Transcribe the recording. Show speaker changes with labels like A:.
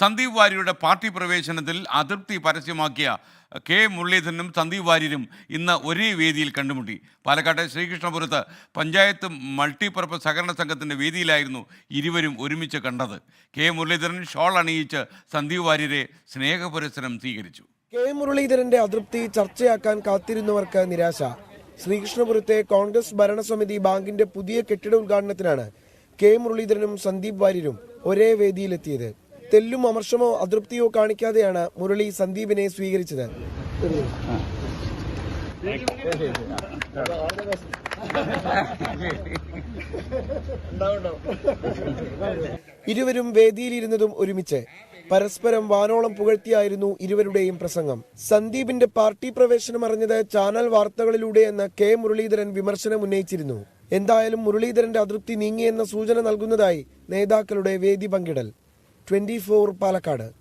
A: സന്ദീപ് വാര്യരുടെ പാർട്ടി പ്രവേശനത്തിൽ അതൃപ്തി പരസ്യമാക്കിയ കെ മുരളീധരനും സന്ദീപ് വാര്യരും ഇന്ന് ഒരേ വേദിയിൽ കണ്ടുമുട്ടി. പാലക്കാട്ടെ ശ്രീകൃഷ്ണപുരത്ത് പഞ്ചായത്ത് മൾട്ടിപർപ്പസ് സഹകരണ സംഘത്തിന്റെ വേദിയിലായിരുന്നു ഇരുവരും ഒരുമിച്ച് കണ്ടത്. കെ മുരളീധരൻ ഷോൾ അണിയിച്ച് സന്ദീപ് വാര്യരെ സ്നേഹപുരസരം സ്വീകരിച്ചു.
B: കെ മുരളീധരന്റെ അതൃപ്തി ചർച്ചയാക്കാൻ കാത്തിരുന്നവർക്ക് നിരാശ. ശ്രീകൃഷ്ണപുരത്തെ കോൺഗ്രസ് ഭരണസമിതി ബാങ്കിന്റെ പുതിയ കെട്ടിട ഉദ്ഘാടനത്തിനാണ് കെ മുരളീധരനും സന്ദീപ് വാര്യരും ഒരേ വേദിയിലെത്തിയത്. തെല്ലും അമർഷമോ അതൃപ്തിയോ കാണിക്കാതെയാണ് മുരളി സന്ദീപിനെ സ്വീകരിച്ചത്. ഇരുവരും വേദിയിലിരുന്നതും ഒരുമിച്ച് പരസ്പരം വാനോളം പുകഴ്ത്തിയായിരുന്നു ഇരുവരുടെയും പ്രസംഗം. സന്ദീപിന്റെ പാർട്ടി പ്രവേശനം അറിഞ്ഞത് ചാനൽ വാർത്തകളിലൂടെയെന്ന് കെ മുരളീധരൻ വിമർശനം ഉന്നയിച്ചിരുന്നു. എന്തായാലും മുരളീധരന്റെ അതൃപ്തി നീങ്ങിയെന്ന സൂചന നൽകുന്നതായി നേതാക്കളുടെ വേദി പങ്കിടൽ. ട്വന്റി പാലക്കാട്.